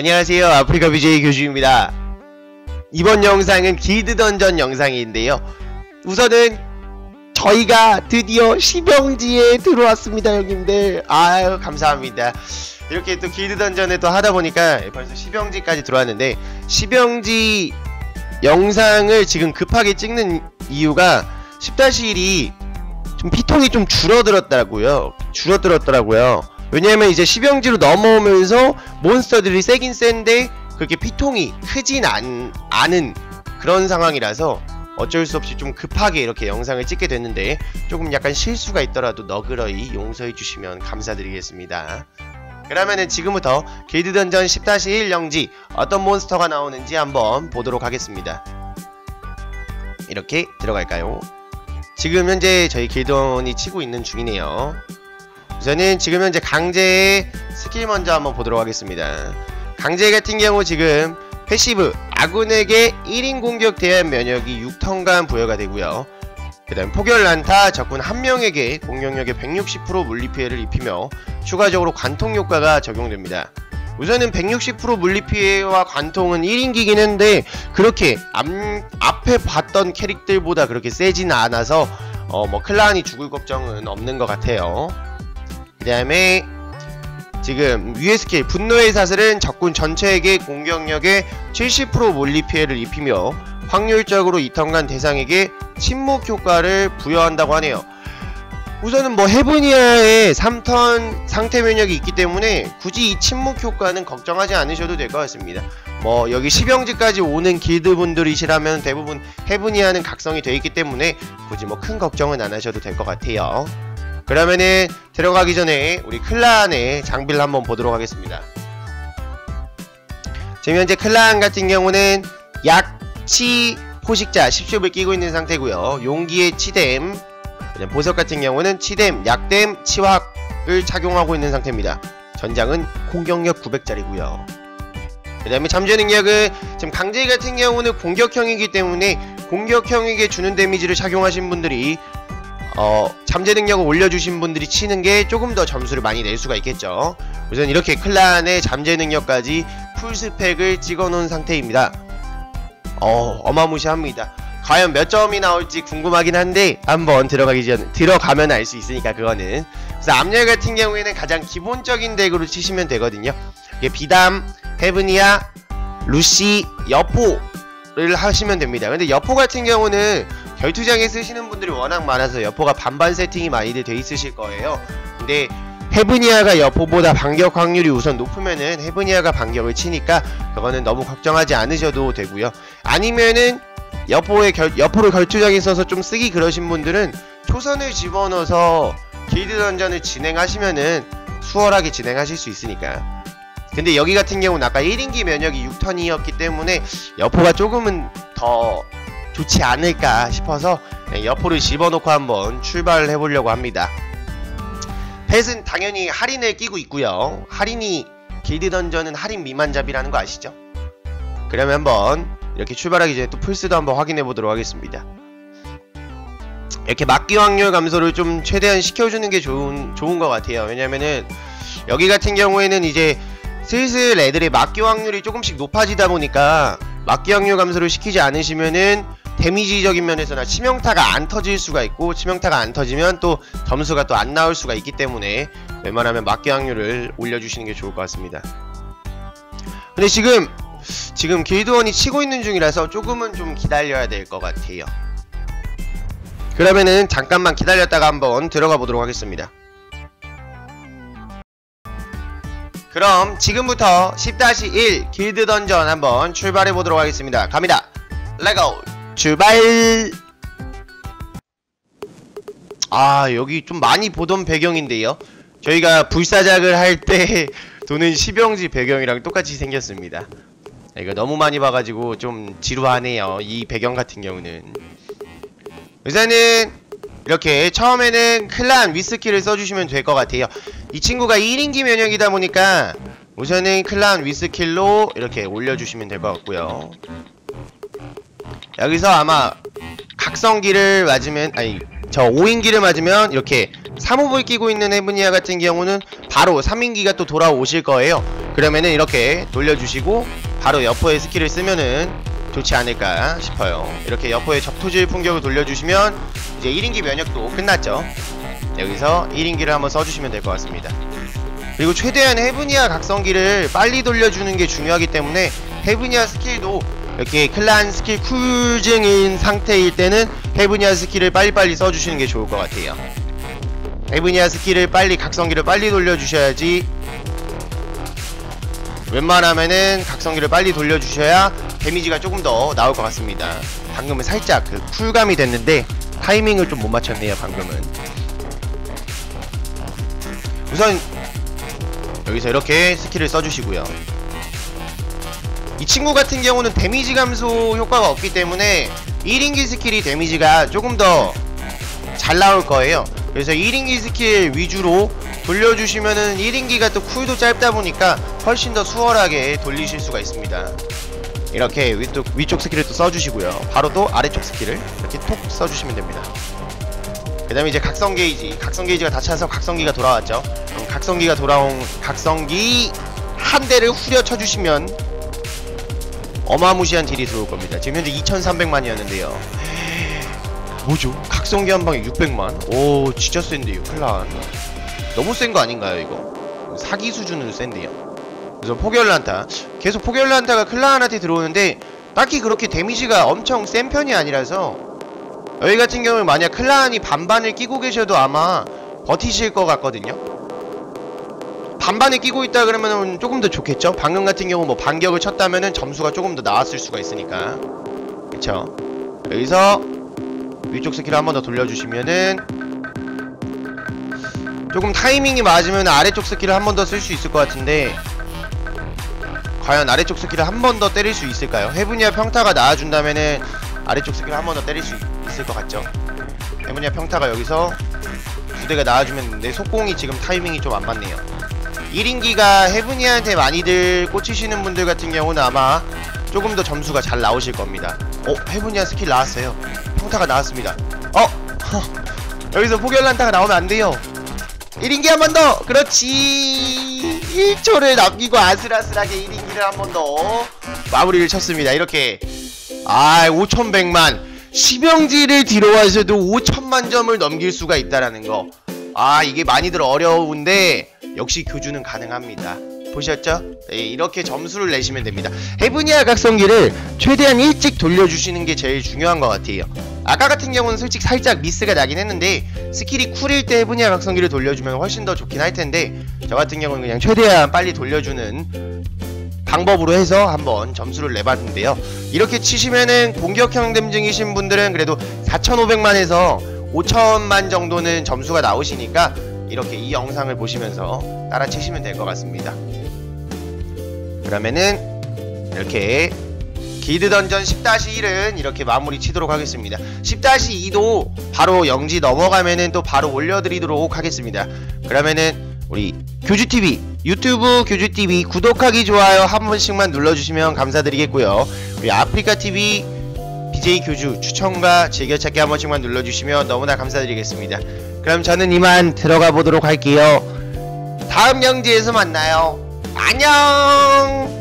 안녕하세요. 아프리카 BJ 교주입니다. 이번 영상은 길드 던전 영상인데요. 우선은 저희가 드디어 시병지에 들어왔습니다 형님들. 아유 감사합니다. 이렇게 또 길드 던전에 또 하다보니까 벌써 시병지까지 들어왔는데 시병지 영상을 지금 급하게 찍는 이유가 10-1이 좀 피통이 좀 줄어들었다고요. 줄어들었더라고요 왜냐면 이제 시병지로 넘어오면서 몬스터들이 세긴 센데 그렇게 피통이 크진 않, 않은 그런 상황이라서 어쩔 수 없이 좀 급하게 이렇게 영상을 찍게 됐는데 조금 약간 실수가 있더라도 너그러이 용서해 주시면 감사드리겠습니다. 그러면은 지금부터 길드 던전 10-1 영지 어떤 몬스터가 나오는지 한번 보도록 하겠습니다. 이렇게 들어갈까요? 지금 현재 저희 길드원이 치고 있는 중이네요. 우선은 지금 현재 강제의 스킬 먼저 한번 보도록 하겠습니다. 강제 같은 경우 지금 패시브 아군에게 1인 공격 대한 면역이 6턴간 부여가 되고요. 그 다음 포결 난타 적군 한 명에게 공격력의 160% 물리 피해를 입히며 추가적으로 관통 효과가 적용됩니다. 우선은 160% 물리 피해와 관통은 1인기긴 한데 그렇게 앞, 앞에 봤던 캐릭들보다 그렇게 세진 않아서 어 뭐 클라운이 죽을 걱정은 없는 것 같아요. 그 다음에 지금 위에 스킬 분노의 사슬은 적군 전체에게 공격력의 70% 몰리 피해를 입히며 확률적으로 이턴간 대상에게 침묵 효과를 부여한다고 하네요. 우선은 뭐 헤브니아의 3턴 상태 면역이 있기 때문에 굳이 이 침묵 효과는 걱정하지 않으셔도 될 것 같습니다. 뭐 여기 시병지까지 오는 길드 분들이시라면 대부분 헤브니아는 각성이 되어 있기 때문에 굳이 뭐 큰 걱정은 안 하셔도 될 것 같아요. 그러면은 들어가기 전에 우리 클란의 장비를 한번 보도록 하겠습니다. 지금 현재 클란 같은 경우는 약치 포식자 10숍을 끼고 있는 상태고요. 용기의 치댐, 보석 같은 경우는 치댐, 약댐, 치확을 착용하고 있는 상태입니다. 전장은 공격력 900짜리고요. 그 다음에 잠재 능력은 지금 강제 같은 경우는 공격형이기 때문에 공격형에게 주는 데미지를 착용하신 분들이 어, 잠재 능력을 올려주신 분들이 치는 게 조금 더 점수를 많이 낼 수가 있겠죠. 우선 이렇게 클란의 잠재 능력까지 풀스펙을 찍어놓은 상태입니다. 어, 어마무시합니다. 과연 몇 점이 나올지 궁금하긴 한데 한번 들어가기 전 들어가면 알 수 있으니까 그거는 그래서 암열 같은 경우에는 가장 기본적인 덱으로 치시면 되거든요. 이게 비담, 헤브니아, 루시, 여포를 하시면 됩니다. 근데 여포 같은 경우는 결투장에 쓰시는 분들이 워낙 많아서 여포가 반반 세팅이 많이들 돼 있으실 거예요. 근데 헤브니아가 여포보다 반격 확률이 우선 높으면은 헤브니아가 반격을 치니까 그거는 너무 걱정하지 않으셔도 되고요. 아니면은 여포의 결, 여포를 결투장에 써서 좀 쓰기 그러신 분들은 초선을 집어넣어서 길드 던전을 진행하시면은 수월하게 진행하실 수 있으니까. 근데 여기 같은 경우는 아까 1인기 면역이 6턴이었기 때문에 여포가 조금은 더 좋지 않을까 싶어서 네, 여포를 집어넣고 한번 출발을 해보려고 합니다. 펫은 당연히 할인을 끼고 있고요. 할인이 길드 던전은 할인 미만잡이라는 거 아시죠? 그러면 한번 이렇게 출발하기 전에 또 풀스도 한번 확인해 보도록 하겠습니다. 이렇게 막기 확률 감소를 좀 최대한 시켜주는 게 좋은 좋은 것 같아요. 왜냐면은 여기 같은 경우에는 이제 슬슬 애들의 막기 확률이 조금씩 높아지다 보니까 막기 확률 감소를 시키지 않으시면은 데미지적인 면에서나 치명타가 안 터질 수가 있고 치명타가 안 터지면 또 점수가 또 안 나올 수가 있기 때문에 웬만하면 막기 확률을 올려주시는 게 좋을 것 같습니다. 근데 지금 지금 길드원이 치고 있는 중이라서 조금은 좀 기다려야 될 것 같아요. 그러면은 잠깐만 기다렸다가 한번 들어가 보도록 하겠습니다. 그럼 지금부터 10-1 길드 던전 한번 출발해 보도록 하겠습니다. 갑니다. 레고 출발! 아 여기 좀 많이 보던 배경인데요. 저희가 불사작을 할 때 도는 시병지 배경이랑 똑같이 생겼습니다. 이거 너무 많이 봐가지고 좀 지루하네요. 이 배경 같은 경우는. 우선은 이렇게 처음에는 클란 위스키를 써주시면 될 것 같아요. 이 친구가 1인기 면역이다 보니까 우선은 클란 위스킬로 이렇게 올려주시면 될 것 같고요. 여기서 아마 각성기를 맞으면 아니 저 5인기를 맞으면 이렇게 3호을 끼고 있는 헤브니아 같은 경우는 바로 3인기가 또 돌아오실 거예요. 그러면은 이렇게 돌려주시고 바로 여포의 스킬을 쓰면은 좋지 않을까 싶어요. 이렇게 여포의 적토질 풍격을 돌려주시면 이제 1인기 면역도 끝났죠. 여기서 1인기를 한번 써주시면 될 것 같습니다. 그리고 최대한 헤브니아 각성기를 빨리 돌려주는 게 중요하기 때문에 헤브니아 스킬도 이렇게 클란 스킬 쿨 중인 상태일 때는 헤브니아 스킬을 빨리빨리 써주시는 게 좋을 것 같아요. 헤브니아 스킬을 빨리 각성기를 빨리 돌려주셔야지 웬만하면은 각성기를 빨리 돌려주셔야 데미지가 조금 더 나올 것 같습니다. 방금은 살짝 그 쿨감이 됐는데 타이밍을 좀 못 맞췄네요 방금은. 우선 여기서 이렇게 스킬을 써주시고요 이 친구 같은 경우는 데미지 감소 효과가 없기 때문에 1인기 스킬이 데미지가 조금 더 잘 나올 거예요. 그래서 1인기 스킬 위주로 돌려주시면은 1인기가 또 쿨도 짧다 보니까 훨씬 더 수월하게 돌리실 수가 있습니다. 이렇게 위쪽, 위쪽 스킬을 또 써주시고요. 바로 또 아래쪽 스킬을 이렇게 톡 써주시면 됩니다. 그 다음에 이제 각성 게이지. 각성 게이지가 다 차서 각성기가 돌아왔죠. 각성기가 돌아온 각성기 한 대를 후려 쳐주시면 어마무시한 딜이 들어올 겁니다 지금 현재 2300만이었는데요 뭐죠? 각성기 한 방에 600만? 오 진짜 센데요 클란 너무 센 거 아닌가요 이거? 사기 수준으로 센데요 그래서 포결란타 계속 포결란타가 클라한테 들어오는데 딱히 그렇게 데미지가 엄청 센 편이 아니라서 여기 같은 경우는 만약 클라한이 반반을 끼고 계셔도 아마 버티실 것 같거든요 반반을 끼고 있다 그러면은 조금 더 좋겠죠 방금 같은 경우 뭐 반격을 쳤다면은 점수가 조금 더 나왔을 수가 있으니까 그쵸 여기서 위쪽 스킬 한 번 더 돌려주시면은 조금 타이밍이 맞으면 아래쪽 스킬을 한 번 더 쓸 수 있을 것 같은데 과연 아래쪽 스킬을 한 번 더 때릴 수 있을까요? 헤브니아 평타가 나와준다면은 아래쪽 스킬 한번 더 때릴 수 있을 것 같죠? 헤브니아 평타가 여기서 두 대가 나와주면 내 속공이 지금 타이밍이 좀 안 맞네요 1인기가 헤브니아한테 많이들 꽂히시는 분들 같은 경우는 아마 조금 더 점수가 잘 나오실 겁니다 어? 헤브니아 스킬 나왔어요 평타가 나왔습니다 어? 허, 여기서 포결란타가 나오면 안 돼요 1인기 한 번 더! 그렇지! 1초를 남기고 아슬아슬하게 1인기를 한 번 더 마무리를 쳤습니다. 이렇게 아 5100만 시병지를 뒤로 와서도 5천만 점을 넘길 수가 있다라는 거. 아 이게 많이들 어려운데 역시 교주는 가능합니다. 보셨죠? 네, 이렇게 점수를 내시면 됩니다. 헤브니아 각성기를 최대한 일찍 돌려주시는 게 제일 중요한 것 같아요. 아까 같은 경우는 솔직히 살짝 미스가 나긴 했는데 스킬이 쿨일 때 헤브니아 각성기를 돌려주면 훨씬 더 좋긴 할 텐데 저 같은 경우는 그냥 최대한 빨리 돌려주는 방법으로 해서 한번 점수를 내봤는데요. 이렇게 치시면은 공격형 댐증이신 분들은 그래도 4,500만에서 5천만 정도는 점수가 나오시니까 이렇게 이 영상을 보시면서 따라 치시면 될 것 같습니다. 그러면은 이렇게 기드 던전 10-1은 이렇게 마무리 치도록 하겠습니다. 10-2도 바로 영지 넘어가면은 또 바로 올려드리도록 하겠습니다. 그러면은 우리 교주TV 유튜브 교주TV 구독하기 좋아요 한 번씩만 눌러주시면 감사드리겠고요. 우리 아프리카TV BJ 교주 추천과 즐겨찾기 한 번씩만 눌러주시면 너무나 감사드리겠습니다. 그럼 저는 이만 들어가 보도록 할게요. 다음 영지에서 만나요. 안녕!